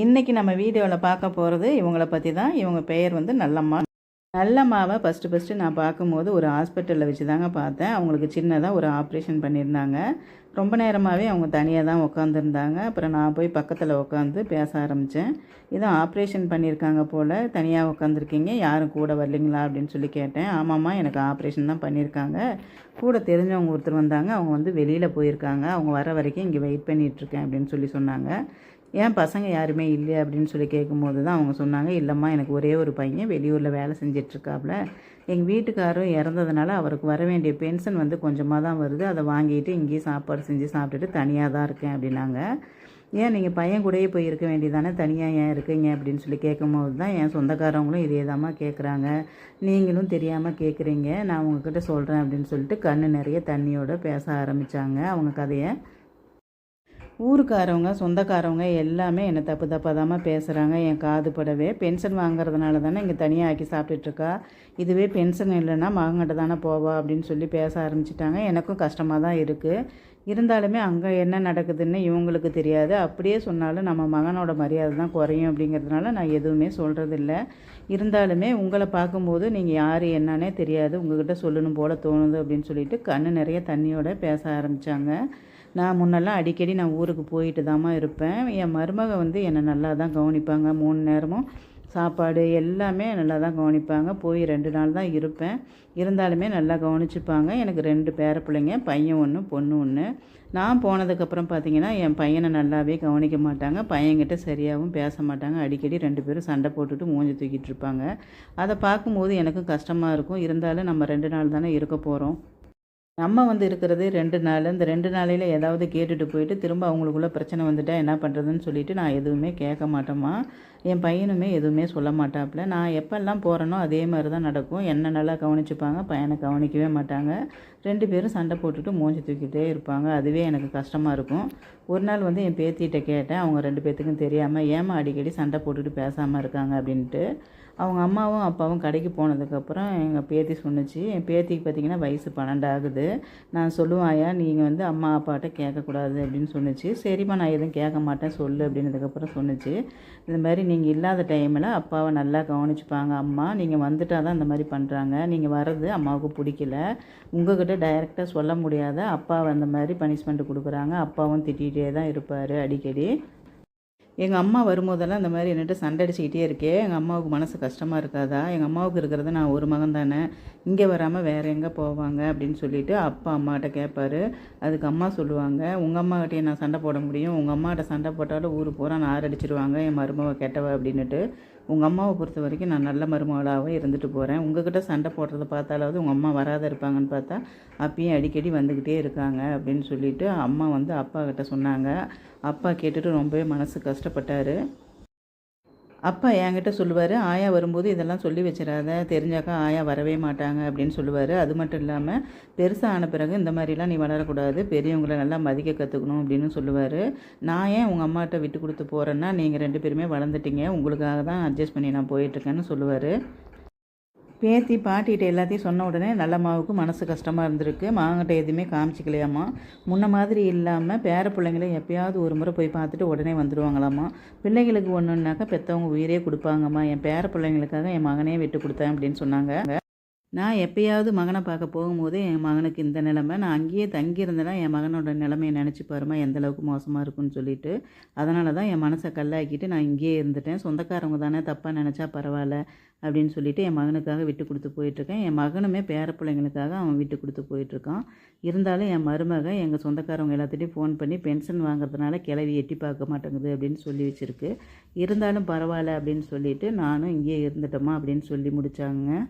இன்றைக்கி நம்ம வீடியோவில் பார்க்க போகிறது இவங்கள பற்றி தான். இவங்க பெயர் வந்து நல்லம்மா. நல்லம்மாவை ஃபஸ்ட்டு ஃபஸ்ட்டு நான் பார்க்கும்போது ஒரு ஹாஸ்பிட்டலில் வச்சு தாங்க பார்த்தேன். அவங்களுக்கு சின்னதாக ஒரு ஆப்ரேஷன் பண்ணியிருந்தாங்க. ரொம்ப நேரமாகவே அவங்க தனியாக தான் உட்காந்துருந்தாங்க அப்புறம் நான் போய் பக்கத்தில் உட்காந்து பேச ஆரம்பித்தேன் இதான் ஆப்ரேஷன் பண்ணியிருக்காங்க போல். தனியாக உட்காந்துருக்கீங்க யாரும் கூட வரலைங்களா அப்படின்னு சொல்லி கேட்டேன். ஆமாம்மா எனக்கு ஆப்ரேஷன் தான் பண்ணியிருக்காங்க. கூட தெரிஞ்சவங்க ஒருத்தர் வந்தாங்க. அவங்க வந்து வெளியில் போயிருக்காங்க. அவங்க வர வரைக்கும் இங்கே வெயிட் பண்ணிகிட்ருக்கேன் அப்படின்னு சொல்லி சொன்னாங்க. ஏன் பசங்க யாருமே இல்லை அப்படின்னு சொல்லி கேட்கும்போது தான் அவங்க சொன்னாங்க இல்லைம்மா எனக்கு ஒரே ஒரு பையன் வெளியூரில் வேலை செஞ்சிட்ருக்காப்புல எங்கள் வீட்டுக்காரரும் இறந்ததுனால அவருக்கு வர வேண்டிய பென்ஷன் வந்து கொஞ்சமாக தான் வருது. அதை வாங்கிட்டு இங்கேயும் சாப்பாடு செஞ்சு சாப்பிட்டுட்டு தனியாக தான் இருக்கேன் அப்படின்னாங்க. ஏன் நீங்கள் பையன் கூடயே போய் இருக்க வேண்டியதானே? தனியாக ஏன் இருக்கீங்க அப்படின்னு சொல்லி கேட்கும்போது தான் என் சொந்தக்காரவங்களும் இதே தாம்மா கேட்குறாங்க நீங்களும் தெரியாமல் கேட்குறீங்க நான் உங்ககிட்ட சொல்கிறேன் அப்படின்னு சொல்லிட்டு கண்ணு நிறைய தண்ணியோட பேச ஆரம்பித்தாங்க அவங்க கதையை ஊருக்காரவங்க சொந்தக்காரவங்க எல்லாமே என்னை தப்பு தப்பாக பேசுகிறாங்க என் காது படவே பென்ஷன் வாங்குறதுனால தானே இங்கே தனியாக ஆக்கி சாப்பிட்டுட்ருக்கா இதுவே பென்ஷன் இல்லைன்னா மகங்கிட்ட தானே போவா அப்படின்னு சொல்லி பேச ஆரம்பிச்சிட்டாங்க. எனக்கும் கஷ்டமாக தான் இருக்குது இருந்தாலுமே அங்கே என்ன நடக்குதுன்னு இவங்களுக்கு தெரியாது. அப்படியே சொன்னாலும் நம்ம மகனோட மரியாதை தான் குறையும் அப்படிங்கிறதுனால நான் எதுவுமே சொல்கிறதில்ல இருந்தாலுமே உங்களை பார்க்கும்போது நீங்கள் யார் என்னன்னே தெரியாது. உங்ககிட்ட சொல்லணும் போல் தோணுது அப்படின்னு சொல்லிட்டு கண்ணு நிறைய தண்ணியோட பேச ஆரம்பித்தாங்க நான் முன்னெல்லாம் அடிக்கடி நான் ஊருக்கு போயிட்டு தாம்மா இருப்பேன். என் மருமக வந்து என்னை நல்லா தான் கவனிப்பாங்க. மூணு நேரமும் சாப்பாடு எல்லாமே நல்லா தான் கவனிப்பாங்க. போய் ரெண்டு நாள் தான் இருப்பேன். இருந்தாலுமே நல்லா கவனிச்சுப்பாங்க. எனக்கு ரெண்டு பேர பிள்ளைங்க பையன் ஒன்று பொண்ணு ஒன்று நான் போனதுக்கப்புறம் பார்த்தீங்கன்னா என் பையனை நல்லாவே கவனிக்க மாட்டாங்க. பையன்கிட்ட சரியாகவும் பேச மாட்டாங்க. அடிக்கடி ரெண்டு பேரும் சண்டை போட்டுட்டு மூஞ்சி தூக்கிட்டு இருப்பாங்க. அதை பார்க்கும்போது எனக்கும் கஷ்டமாக இருக்கும். இருந்தாலும் நம்ம ரெண்டு நாள் தானே இருக்க போகிறோம் நம்ம வந்து இருக்கிறது ரெண்டு நாள். இந்த ரெண்டு நாளையில் ஏதாவது கேட்டுட்டு போயிட்டு திரும்ப அவங்களுக்குள்ள பிரச்சனை வந்துட்டால் என்ன பண்ணுறதுன்னு சொல்லிட்டு நான் எதுவுமே கேட்க மாட்டேம்மா. என் பையனுமே எதுவுமே சொல்ல மாட்டாப்புல. நான் எப்போல்லாம் போகிறேனோ அதே மாதிரி தான் நடக்கும். என்ன நல்லா கவனிச்சுப்பாங்க பையனை கவனிக்கவே மாட்டாங்க. ரெண்டு பேரும் சண்டை போட்டுட்டு மூஞ்சி தூக்கிட்டே இருப்பாங்க. அதுவே எனக்கு கஷ்டமாக இருக்கும். ஒரு நாள் வந்து என் பேத்திகிட்ட கேட்டேன். அவங்க ரெண்டு பேர்த்துக்கும் தெரியாமல் ஏமா அடிக்கடி சண்டை போட்டுட்டு பேசாமல் இருக்காங்க? அப்படின்ட்டு. அவங்க அம்மாவும் அப்பாவும் கடைக்கு போனதுக்கப்புறம் எங்கள் பேத்தி சொன்னிச்சு என் பேத்திக்கு பார்த்திங்கன்னா வயசு பன்னெண்டு ஆகுது. நான் சொல்லுவாயா நீங்கள் வந்து அம்மா அப்பாட்ட கேட்கக்கூடாது அப்படின்னு சொன்னிச்சு. சரிம்மா நான் எதுவும் கேட்க மாட்டேன் சொல்லு அப்படின்னதுக்கப்புறம் சொன்னிச்சு. இந்த மாதிரி நீங்கள் இல்லாத டைமில் அப்பாவை நல்லா கவனிச்சுப்பாங்க. அம்மா நீங்கள் வந்துட்டால் தான் இந்த மாதிரி பண்ணுறாங்க நீங்கள் வர்றது அம்மாவுக்கு பிடிக்கல. உங்ககிட்ட டைரெக்டாக சொல்ல முடியாத அப்பாவை அந்த மாதிரி பனிஷ்மெண்ட் கொடுக்குறாங்க. அப்பாவும் திட்டிகிட்டே தான் இருப்பார் அடிக்கடி. எங்கள் அம்மா வரும்போதெல்லாம் இந்த மாதிரி என்னட்டு சண்டை அடிச்சுக்கிட்டே இருக்கே. எங்கள் அம்மாவுக்கு மனசு கஷ்டமாக இருக்காதா? எங்கள் அம்மாவுக்கு இருக்கிறது நான் ஒரு மகன் தானே. இங்கே வராமல் வேறு எங்கே போவாங்க? அப்படின்னு சொல்லிட்டு அப்பா அம்மாட்ட கேட்பாரு அதுக்கு அம்மா சொல்லுவாங்க உங்கள் அம்மாக்கிட்டே நான் சண்டை போட முடியும். உங்கள் அம்மாட்ட சண்டை போட்டாலும் ஊர் பூரா நான் அடிச்சிருவாங்க என் மருமவை கெட்டவ அப்படின்னுட்டு உங்கள் அம்மாவை பொறுத்த வரைக்கும் நான் நல்ல மருமகளாகவே இருந்துட்டு போகிறேன் உங்ககிட்ட சண்டை போடுறத பார்த்தாலாவது உங்கள் அம்மா வராத இருப்பாங்கன்னு பார்த்தா அப்பயும் அடிக்கடி வந்துக்கிட்டே இருக்காங்க அப்படின்னு சொல்லிட்டு அம்மா வந்து அப்பா கிட்ட சொன்னாங்க. அப்பா கேட்டுட்டு ரொம்பவே மனசு கஷ்டப்பட்டார். அப்பா என்கிட்ட சொல்லுவார் ஆயா வரும்போது இதெல்லாம் சொல்லி வச்சிடாத தெரிஞ்சாக்கா ஆயா வரவே மாட்டாங்க அப்படின்னு சொல்லுவார். அது மட்டும் இல்லாமல் பெருசாக ஆன பிறகு இந்த மாதிரிலாம் நீ வளரக்கூடாது பெரியவங்களை நல்லா மதிக்க கற்றுக்கணும் அப்படின்னு சொல்லுவார். நான் ஏன் உங்கள் அம்மாட்ட விட்டு கொடுத்து போகிறேன்னா நீங்கள் ரெண்டு பேருமே வளர்ந்துட்டீங்க உங்களுக்காக தான் அட்ஜஸ்ட் பண்ணி நான் போயிட்டுருக்கேன்னு சொல்லுவார். பேத்தி பாட்டிகிட்ட எல்லாத்தையும் சொன்ன உடனே நல்ல மாவுக்கு மனசு கஷ்டமாக இருந்திருக்கு. மாங்கிட்ட எதுவுமே காமிச்சிக்கலையாம்மா. முன்ன மாதிரி இல்லாமல் பேர பிள்ளைங்கள எப்பயாவது ஒரு முறை போய் பார்த்துட்டு உடனே வந்துடுவாங்களாம்மா பிள்ளைங்களுக்கு ஒன்றுனாக்கா பெற்றவங்க உயிரே கொடுப்பாங்கம்மா. என் பேர பிள்ளைங்களுக்காக என் மகனே விட்டு கொடுத்தேன் அப்படின்னு சொன்னாங்க. நான் எப்பயாவது மகனை பார்க்க போகும்போது என் மகனுக்கு இந்த நிலமை நான் அங்கேயே தங்கியிருந்தேன்னா என் மகனோட நிலமையை நினச்சி பாருமா எந்த அளவுக்கு மோசமாக இருக்குன்னு சொல்லிட்டு. அதனால தான் என் மனசை கல்லாக்கிட்டு நான் இங்கேயே இருந்துட்டேன். சொந்தக்காரவங்க தானே தப்பாக நினச்சா பரவாயில்ல அப்படின்னு சொல்லிட்டு என் மகனுக்காக விட்டு கொடுத்து போயிட்டுருக்கேன். என் மகனுமே பேர பிள்ளைங்களுக்காக அவன் விட்டு கொடுத்து போயிட்டுருக்கான். இருந்தாலும் என் மருமக எங்கள் சொந்தக்காரவங்க எல்லாத்துட்டையும் ஃபோன் பண்ணி பென்ஷன் வாங்குறதுனால கிளவி எட்டி பார்க்க மாட்டேங்குது அப்படின்னு சொல்லி வச்சுருக்கு. இருந்தாலும் பரவாயில்ல அப்படின்னு சொல்லிட்டு நானும் இங்கேயே இருந்துட்டோமா அப்படின்னு சொல்லி முடித்தாங்க